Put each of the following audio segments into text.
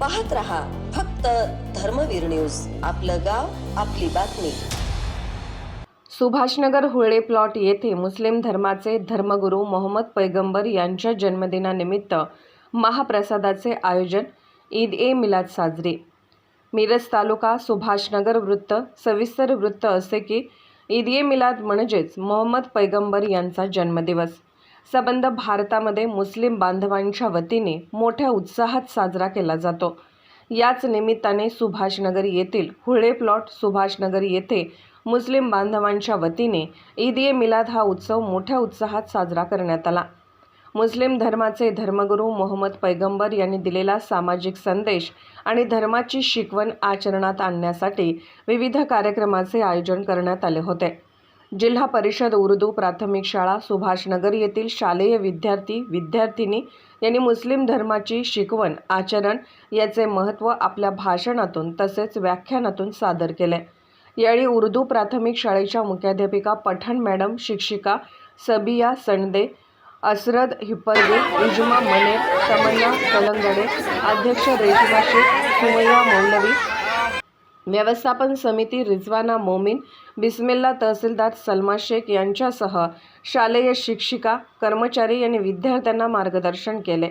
पाहत रहा फक्त धर्मवीर न्यूज. आपलं गाव आपली बातमी. सुभाषनगर हुळे प्लॉट येथे मुस्लिम धर्माचे धर्मगुरू मोहम्मद पैगंबर यांच्या जन्मदिनानिमित्त महाप्रसादाचे आयोजन ईद ए मिलाद साजरी. मिरज तालुका सुभाषनगर वृत्त सविस्तर वृत्त असे की ईद ए मिलाद म्हणजेच मोहम्मद पैगंबर यांचा जन्मदिवस. संबंध भारतामध्ये मुस्लिम बांधवांच्या वतीने मोठ्या उत्साहात साजरा केला जातो. याच निमित्ताने सुभाषनगर येथील हुळे प्लॉट सुभाषनगर येथे मुस्लिम बांधवांच्या वतीने ईद ए मिलाद हा उत्सव मोठ्या उत्साहात साजरा करण्यात आला. मुस्लिम धर्माचे धर्मगुरू मोहम्मद पैगंबर यांनी दिलेला सामाजिक संदेश आणि धर्माची शिकवण आचरणात आणण्यासाठी विविध कार्यक्रमाचे आयोजन करण्यात आले होते. जिल्हा परिषद उर्दू प्राथमिक शाळा सुभाषनगर येथील शालेय विद्यार्थी विद्यार्थिनी यांनी मुस्लिम धर्माची शिकवण आचरण याचे महत्त्व आपल्या भाषणातून तसेच व्याख्यानातून सादर केले. यावेळी उर्दू प्राथमिक शाळेच्या मुख्याध्यापिका पठाण मॅडम शिक्षिका सबिया सणदे असरद हिप्परगे इजमा मने तमन्ना कलंगडे अध्यक्ष रेशमा शेख सुमय्या मौलवी व्यवस्थापन समिती रिजवाना मोमीन बिस्मिल्ला तहसीलदार सलमा शेख यांच्यासह शालेय शिक्षिका कर्मचारी यांनी विद्यार्थ्यांना मार्गदर्शन केले.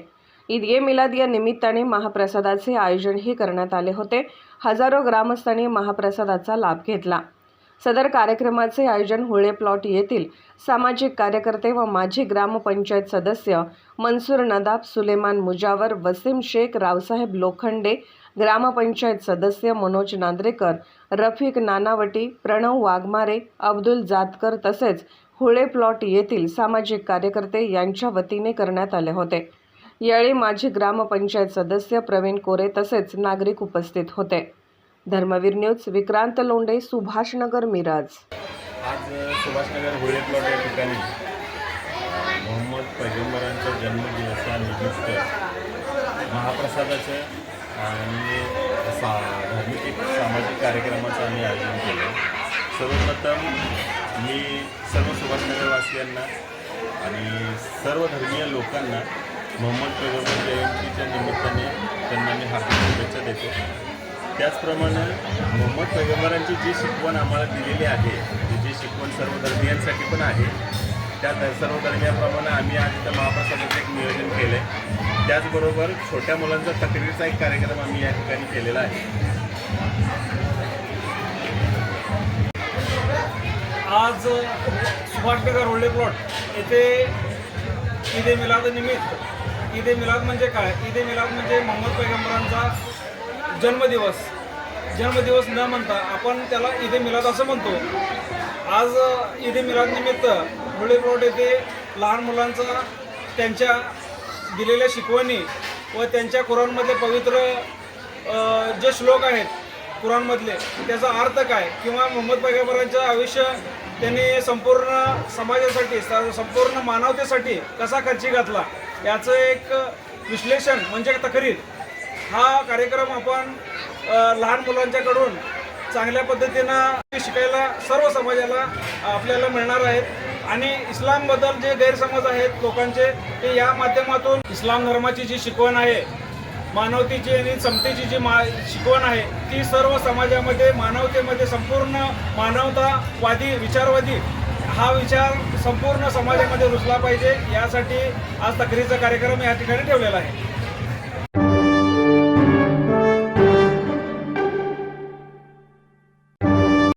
ईद ए मिलाद या निमित्ताने महाप्रसादाचे आयोजनही करण्यात आले होते. हजारो ग्रामस्थांनी महाप्रसादाचा लाभ घेतला. सदर कार्यक्रमाचे आयोजन हुळे प्लॉट येथील सामाजिक कार्यकर्ते व माजी ग्रामपंचायत सदस्य मनसूर नदाब सुलेमान मुजावर वसीम शेख रावसाहेब लोखंडे ग्रामपंचायत सदस्य मनोज नांद्रेकर रफिक नानावटी प्रणव वाघमारे अब्दुल जातकर तसेच हुळे प्लॉट येथील सामाजिक कार्यकर्ते यांच्या वतीने करण्यात आले होते. यावेळी माजी ग्रामपंचायत सदस्य प्रवीण कोरे तसेच नागरिक उपस्थित होते. धर्मवीर न्यूज विक्रांत लोंडे सुभाषनगर मिराज. आज सुभाषनगर होळे प्लॉट या ठिकाणी मोहम्मद पैगंबरांच्या जन्मदिवसानिमित्त महाप्रसादाचं आणि सा धार्मिक एक सामाजिक कार्यक्रमाचं आम्ही आयोजन केलं. सर्वप्रथम मी सर्व सुभाषनगरवासियांना आणि सर्व धर्मीय लोकांना मोहम्मद पैगंबर जयंतीच्या निमित्ताने त्यांना मी हार्दिक शुभेच्छा देतो. त्याचप्रमाणे मोहम्मद पैगंबरांची जी शिकवण आम्हाला दिलेली आहे ती जी शिकवण सर्व धर्मियांसाठी पण आहे त्या ध- सर्व आम्ही आज इथं महाप्रसादाचं एक नियोजन केलं आहे त्याचबरोबर छोट्या मुलांचा तक्रीरचा एक कार्यक्रम आम्ही या ठिकाणी केलेला आहे. आज सुभाषनगर रोल्डे प्लॉट येथे ईद ए मिलादनिमित्त ईद ए मिलाद म्हणजे काय? ईद ए मिलाद म्हणजे मोहम्मद पैगंबरांचा जन्मदिवस. जन्मदिवस न म्हणता आपण त्याला ईद ए मिलाद असं म्हणतो. आज ईद ए मिलादनिमित्त होल्डे प्लॉट येथे लहान मुलांचा त्यांच्या दिलेल्या शिकवणी व त्यांच्या कुराणमधले पवित्र जे श्लोक आहेत कुराणमधले त्याचा अर्थ काय? किंवा मोहम्मद पैगंबरांचं आयुष्य त्यांनी संपूर्ण समाजासाठी स- संपूर्ण मानवतेसाठी कसा खर्ची घातला? याचं एक विश्लेषण म्हणजे तक्रीर. हा कार्यक्रम आपण लहान मुलांच्याकडून चांगल्या पद्धतीनं शिकायला सर्व समाजाला आपल्याला मिळणार आहेत आणि इस्लामबद्दल जे गैरसमज आहेत लोकांचे ते या माध्यमातून इस्लाम धर्माची जी शिकवण आहे मानवतेची आणि समतेची जी मा शिकवण आहे ती सर्व समाजामध्ये मानवतेमध्ये संपूर्ण मानवतावादी विचारवादी हा विचार संपूर्ण समाजामध्ये रुजला पाहिजे. यासाठी आज तक्रीचा कार्यक्रम या ठिकाणी ठेवलेला आहे.